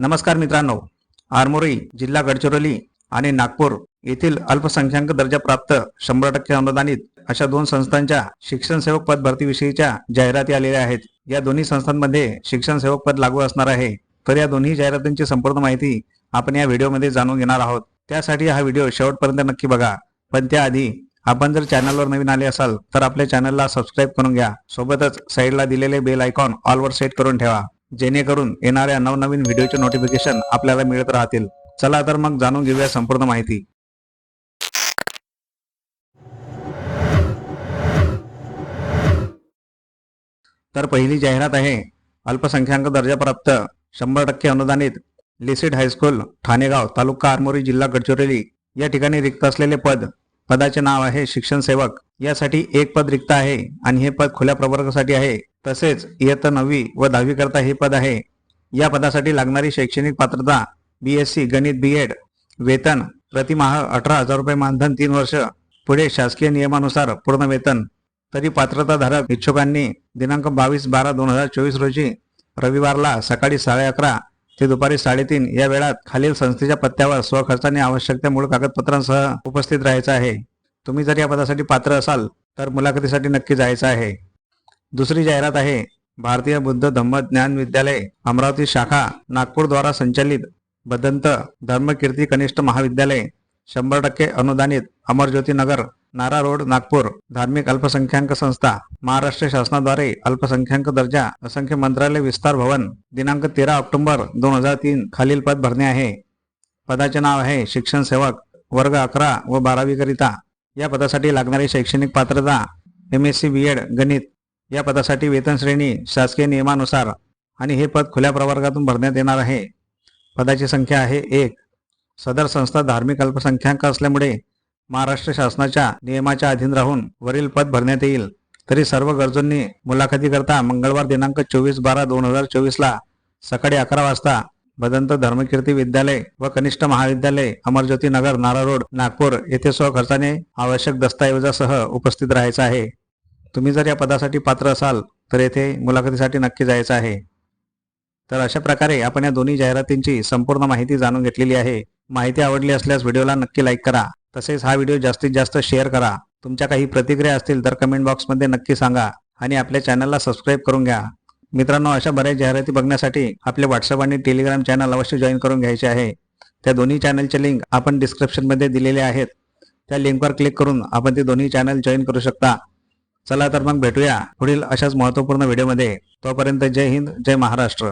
नमस्कार मित्रांनो. आरमोरी जिल्हा गडचिरोली आणि नागपूर येथील अल्पसंख्याक दर्जा प्राप्त शंभर टक्के अनुदानित अशा दोन संस्थांच्या शिक्षण सेवक पद भरतीविषयीच्या जाहिराती आलेल्या आहेत. या दोन्ही संस्थांमध्ये शिक्षण सेवक पद लागू असणार आहे. तर या दोन्ही जाहिरातींची संपूर्ण माहिती आपण या व्हिडिओमध्ये जाणून घेणार आहोत. त्यासाठी हा व्हिडिओ शेवटपर्यंत नक्की बघा. पण त्याआधी आपण जर चॅनलवर नवीन आले असाल तर आपल्या चॅनलला सबस्क्राईब करून घ्या. सोबतच साईडला दिलेले बेल आयकॉन ऑलवर सेट करून ठेवा. जेणेकरून येणाऱ्या नवनवीन व्हिडिओचे नोटिफिकेशन आपल्याला मिळत राहतील. चला तर मग जाणून घेऊया संपूर्ण माहिती. तर पहिली जाहिरात आहे अल्पसंख्याक दर्जाप्राप्त शंभर टक्के अनुदानित लिसिड हायस्कूल ठाणेगाव तालुका आरमोरी जिल्हा गडचिरोली. या ठिकाणी रिक्त असलेले पद पदाचे नाव आहे शिक्षण सेवक. यासाठी एक पद रिक्त आहे आणि हे पद खुल्या प्रवर्गासाठी आहे. तसेच इयत्ता नववी व दहावी करता हे पद आहे. या पदासाठी लागणारी शैक्षणिक पात्रता बी एस सी गणित बी एड वेतन प्रतिमाह अठरा हजार रुपये मानधन तीन वर्ष पुढे शासकीय नियमानुसार पूर्ण वेतन. तरी पात्रताधारक इच्छुकांनी दिनांक बावीस बारा दोन हजार चोवीस रोजी रविवारला सकाळी साडे अकरा ते दुपारी साडेतीन या वेळात खालील संस्थेच्या पत्त्यावर स्वखर्चाने आवश्यक त्या मूळ कागदपत्रांसह उपस्थित राहायचं आहे. तुम्ही जर या पदासाठी पात्र असाल तर मुलाखतीसाठी नक्की जायचं आहे. दुसरी जाहिरात आहे भारतीय बुद्ध धम्म ज्ञान विद्यालय अमरावती शाखा नागपूरद्वारा संचालित बदंत धर्मकीर्ती कनिष्ठ महाविद्यालय शंभर टक्के अनुदानित अमरज्योती नगर नारा रोड नागपूर धार्मिक अल्पसंख्याक संस्था महाराष्ट्र शासनाद्वारे अल्पसंख्याक दर्जा असंख्य मंत्रालय विस्तार भवन दिनांक तेरा ऑक्टोबर दोन हजार तीन खालील पद भरणे आहे. पदाचे नाव आहे शिक्षण सेवक वर्ग अकरा व बारावीकरिता. या पदासाठी लागणारी शैक्षणिक पात्रता M S C B ed गणित या पदासाठी वेतन श्रेणी शासकीय नियमानुसार आणि हे पद खुल्या प्रवर्गातून भरण्यात येणार आहे. पदाची संख्या आहे एक. सदर संस्था धार्मिक अल्पसंख्याक असल्यामुळे महाराष्ट्र शासनाच्या नियमाच्या अधीन राहून वरील पद भरण्यात येईल. तरी सर्व गरजूंनी मुलाखतीकरता मंगळवार दिनांक चोवीस बारा दोन हजार चोवीसला सकाळी अकरा वाजता भदंत धर्मकीर्ती विद्यालय व कनिष्ठ महाविद्यालय अमरज्योती नगर नारा रोड नागपूर येथे स्वखर्चाने आवश्यक दस्तऐवजासह उपस्थित राहायचं आहे. तुम्ही जर या पदासाठी पात्र असाल तर येथे मुलाखतीसाठी नक्की जायचं आहे. तर अशा प्रकारे आपण या दोन्ही जाहिरातींची संपूर्ण माहिती जाणून घेतलेली आहे. माहिती आवडली असल्यास व्हिडिओला नक्की लाईक करा. तसेच हा व्हिडिओ जास्तीत जास्त शेअर करा. तुमच्या काही प्रतिक्रिया असतील तर कमेंट बॉक्समध्ये नक्की सांगा आणि आपल्या चॅनलला सबस्क्राईब करून घ्या. मित्रांनो अशा बऱ्याच जाहिराती बघण्यासाठी आपले व्हॉट्सअप आणि टेलिग्राम चॅनल अवश्य जॉईन करून घ्यायचे आहे. त्या दोन्ही चॅनलचे लिंक आपण डिस्क्रिप्शनमध्ये दिलेले आहेत. त्या लिंकवर क्लिक करून आपण ते दोन्ही चॅनल जॉईन करू शकता. चला तर मग भेटूया पुढील अशाच महत्त्वपूर्ण व्हिडिओमध्ये तोपर्यंत जय हिंद जय महाराष्ट्र.